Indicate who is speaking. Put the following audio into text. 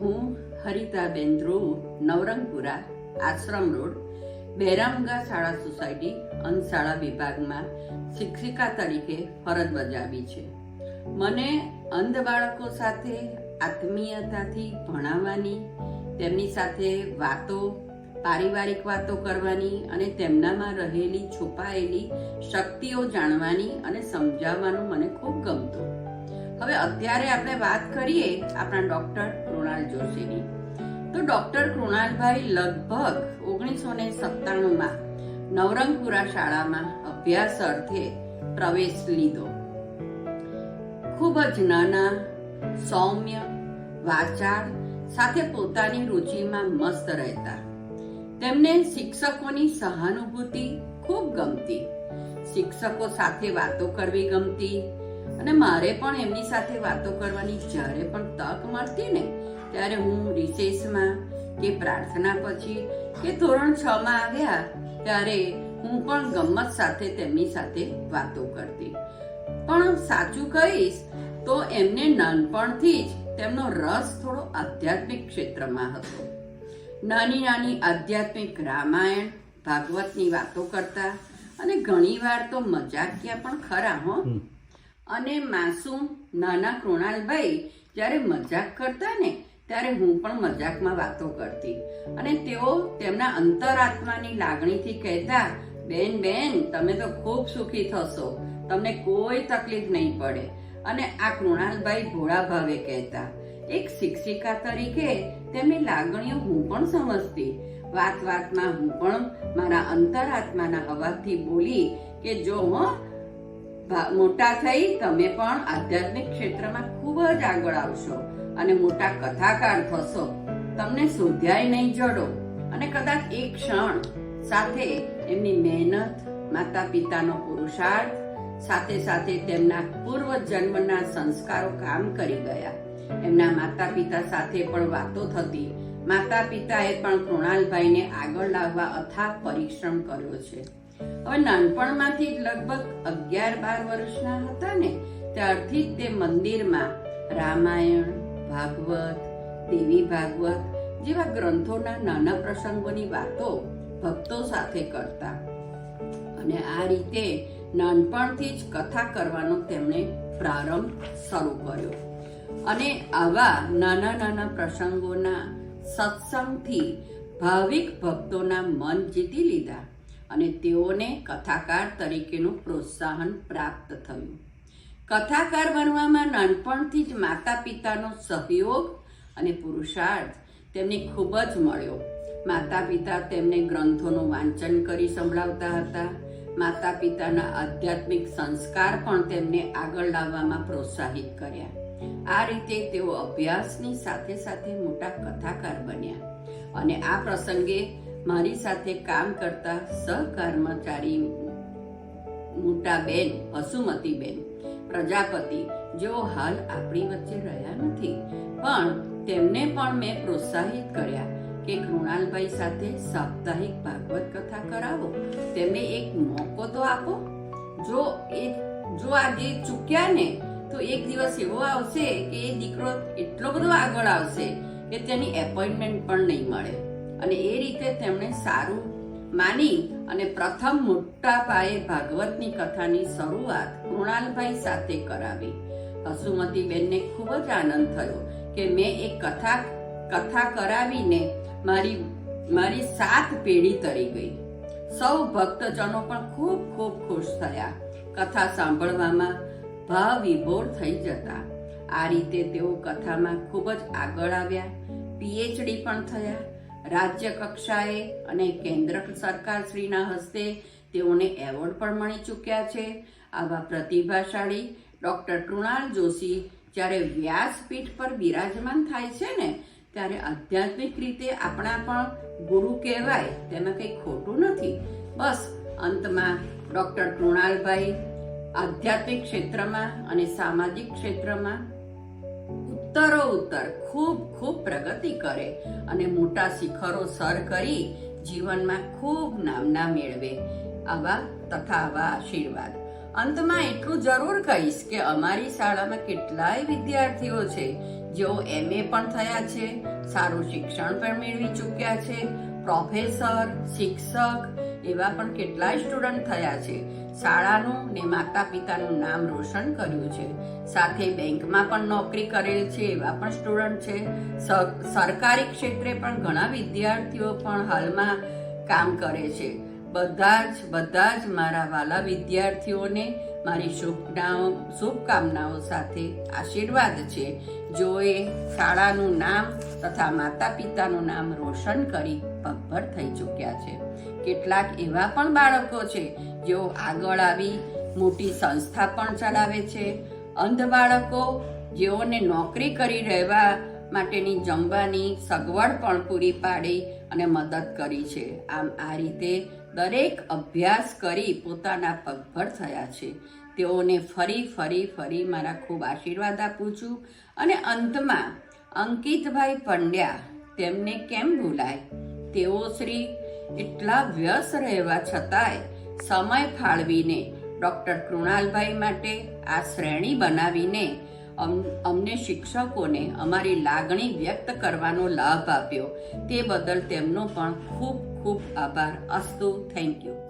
Speaker 1: હું હરિતાબેન ધ્રુવ નવરંગપુરા, આશ્રમ રોડ, બહેરામગા શાળા સોસાયટી અંશાળા વિભાગમાં શિક્ષિકા તરીકે ફરજ બજાવી છે. મને અંધ બાળકો સાથે આત્મીયતાથી ભણાવવાની, તેમની સાથે વાતો, પારિવારિક વાતો કરવાની અને તેમનામાં રહેલી છુપાયેલી શક્તિઓ જાણવાની અને સમજાવવાનું મને ખૂબ ગમતું. હવે અત્યારે આપણે વાત કરીએ આપણા ડોક્ટર કૃણાલ જોશીની. તો ડોક્ટર કૃણાલભાઈ લગભગ ઓગણીસો ને સત્તાણુંમાં નવરંગપુરા શાળામાં અભ્યાસ અર્થે પ્રવેશ લીધો. ખૂબ જ નાના, સૌમ્ય, વાચાળ, સાથે પોતાની રુચિમાં મસ્ત રહેતા. તેમને શિક્ષકોની સહાનુભૂતિ ખૂબ ગમતી. શિક્ષકો સાથે વાતો કરવી ગમતી અને મારે પણ એમની સાથે વાતો કરવાની જ્યારે પણ તક મળતી ને ત્યારે હું રિસેસમાં કે પ્રાર્થના પછી કે ધોરણ છ માં આવ્યા ત્યારે હું પણ ગમત સાથે તેમની સાથે વાતો કરતી. પણ સાચું કહીશ તો એમને નાનપણથી જ તેમનો રસ થોડો આધ્યાત્મિક ક્ષેત્રમાં હતો. નાની નાની આધ્યાત્મિક રામાયણ ભાગવતની વાતો કરતા અને ઘણીવાર તો મજાકિયા પણ ખરા હો. અને માસૂમ નાના કૃણાલભાઈ જ્યારે મજાક કરતા ને ત્યારે હું પણ મજાકમાં વાતો કરતી. અને તેઓ તેમના અંતરાત્માની લાગણીથી કહેતા, બેન બેન, તમે તો ખૂબ સુખી થશો. તમને કોઈ તકલીફ નહીં પડે. અને આ કૃણાલભાઈ ભોળા ભાવે કહેતા, એક શિક્ષિકા તરીકે તેમની લાગણીઓ હું પણ સમજતી. વાત વાતમાં હું પણ મારા અંતરાત્માના અવાજથી બોલી કે જો હું મોટા થઈ, તમે પણ આધ્યાત્મિક ક્ષેત્રમાં ખૂબ જ આગળ આવશો. અને મોટા કથાકાર થશો. તમને શોધ્યાય નહીં જડો. અને કદાચ એક ક્ષણ સાથે એમની મહેનત માતા પિતાનો પુરુષાર્થ, સાથે સાથે તેમના પૂર્વ જન્મના સંસ્કારો કામ કરી ગયા. એમના માતા પિતા સાથે પણ વાતો થતી. માતા પિતાએ પણ કૃણાલભાઈને આગળ લાવવા અથાગ પરિશ્રમ કર્યો છે. હવે નાનપણમાંથી લગભગ અગિયાર બાર વર્ષના હતા ને, ત્યારથી જ તે મંદિરમાં રામાયણ ભાગવત, દેવી ભાગવત જેવા ગ્રંથોના નાના પ્રસંગોની વાતો ભક્તો સાથે કરતા. અને આ રીતે નાનપણથી જ કથા કરવાનો તેમણે પ્રારંભ શરૂ કર્યો. અને આવા નાના નાના પ્રસંગોના સત્સંગથી ભાવિક ભક્તોના મન જીતી લીધા અને તેઓને કથાકાર તરીકેનું પ્રોત્સાહન પ્રાપ્ત થયું. કથાકાર બનવામાં નાનપણથી જ માતા પિતાનો સહયોગ અને પુરુષાર્થ તેમને ખૂબ જ મળ્યો. માતા પિતા તેમને ગ્રંથોનું વાંચન કરી સંભળાવતા હતા. માતા પિતાના આધ્યાત્મિક સંસ્કાર પણ તેમને આગળ લાવવામાં પ્રોત્સાહિત કર્યા. આ રીતે તેઓ અભ્યાસની સાથે સાથે મોટા કથાકાર બન્યા. અને આ પ્રસંગે મારી સાથે કામ કરતા સહકર્મચારી મોટા બેન હસુમતીબેન પ્રજાપતિ જેઓ હાલ આપણી વચ્ચે રહ્યા નથી. પણ તેમને પણ મેં પ્રોત્સાહિત કર્યા કે કૃણાલભાઈ સાથે સાપ્તાહિક ભાગવત કથા કરાવો. તેમને એક મોકો તો આપો. જો એ, જો આજે ચૂક્યા ને, તો એક દિવસ એવો આવશે કે એ દીકરો એટલો બધો આગળ આવશે કે તેની એપોઇન્ટમેન્ટ પણ નહીં મળે. અને એ રીતે તેમણે સારું માની અને પ્રથમ મોટા પાયે ભાગવતની કથાની શરૂઆત કૃણાલભાઈ સાથે કરાવી. હસુમતીબેનને ખૂબ જ આનંદ થયો કે મેં એક કથા કથા કરાવીને મારી મારી સાત પેઢી તરી ગઈ. સૌ ભક્તજનો પણ ખૂબ ખૂબ ખુશ થયા. કથા સાંભળવામાં ભાવ વિભોર થઈ જતા. આ રીતે તેઓ કથામાં ખૂબ જ આગળ આવ્યા. પીએચડી પણ થયા. રાજ્ય કક્ષાએ અને કેન્દ્ર સરકાર શ્રીના હસ્તે તેઓને એવોર્ડ પણ મળી ચૂક્યા છે. આવા પ્રતિભાશાળી ડૉક્ટર કૃણાલ જોશી જ્યારે વ્યાસપીઠ પર બિરાજમાન થાય છે ને, ત્યારે આધ્યાત્મિક રીતે આપણા પણ ગુરુ કહેવાય, તેમાં કંઈ ખોટું નથી. બસ અંતમાં ડૉક્ટર કૃણાલભાઈ આધ્યાત્મિક ક્ષેત્રમાં અને સામાજિક ક્ષેત્રમાં ઉત્તરો ઉત્તર ખૂબ ખૂબ પ્રગતિ કરે અને મોટા શિખરો સર કરી જીવનમાં ખૂબ નામના મેળવે. આવા તથા આવા આશીર્વાદ. અંતમાં એટલું જરૂર કહીશ કે અમારી શાળામાં કેટલાય વિદ્યાર્થીઓ છે, જેઓ એમએ પણ થયા છે, સારું શિક્ષણ પણ મેળવી ચૂક્યા છે પ્રોફેસર શિક્ષક એવા પણ કેટલાય સ્ટુડન્ટ થયા છે. શાળાનું ને માતા પિતાનું નામ રોશન કર્યું છે. સાથે બેંકમાં પણ નોકરી કરેલ છે એવા પણ સ્ટુડન્ટ છે. સર- સરકારી ક્ષેત્રે પણ ઘણા વિદ્યાર્થીઓ પણ હાલમાં કામ કરે છે. બધા જ બધા જ મારા વાલા વિદ્યાર્થીઓને મારી શુભનાઓ શુભકામનાઓ સાથે આશીર્વાદ છે. જો એ શાળાનું નામ તથા માતા પિતાનું નામ રોશન કરી પગભર થઈ ચૂક્યા છે. કેટલાક એવા પણ બાળકો છે, જેઓ આગળ આવી મોટી સંસ્થા પણ ચલાવે છે. અંધ બાળકો જેઓને નોકરી કરી રહેવા માટેની જમવાની સગવડ પણ પૂરી પાડી અને મદદ કરી છે. આમ આ રીતે દરેક અભ્યાસ કરી પોતાના પગભર થયા છે. તેઓને ફરી ફરી ફરી મારા ખૂબ આશીર્વાદ આપું છું અને અંતમાં અંકિતભાઈ પંડ્યા તેમને કેમ ભૂલાય? તેઓ શ્રી એટલા વ્યસ્ત રહેવા છતાંય સમય ફાળવીને ડૉક્ટર કૃણાલભાઈ માટે આ શ્રેણી બનાવીને અમને શિક્ષકોને અમારી લાગણી વ્યક્ત કરવાનો લાભ આપ્યો. તે બદલ તેમનો પણ ખૂબ ખૂબ આભાર. અસ્તુ, થેન્ક યુ.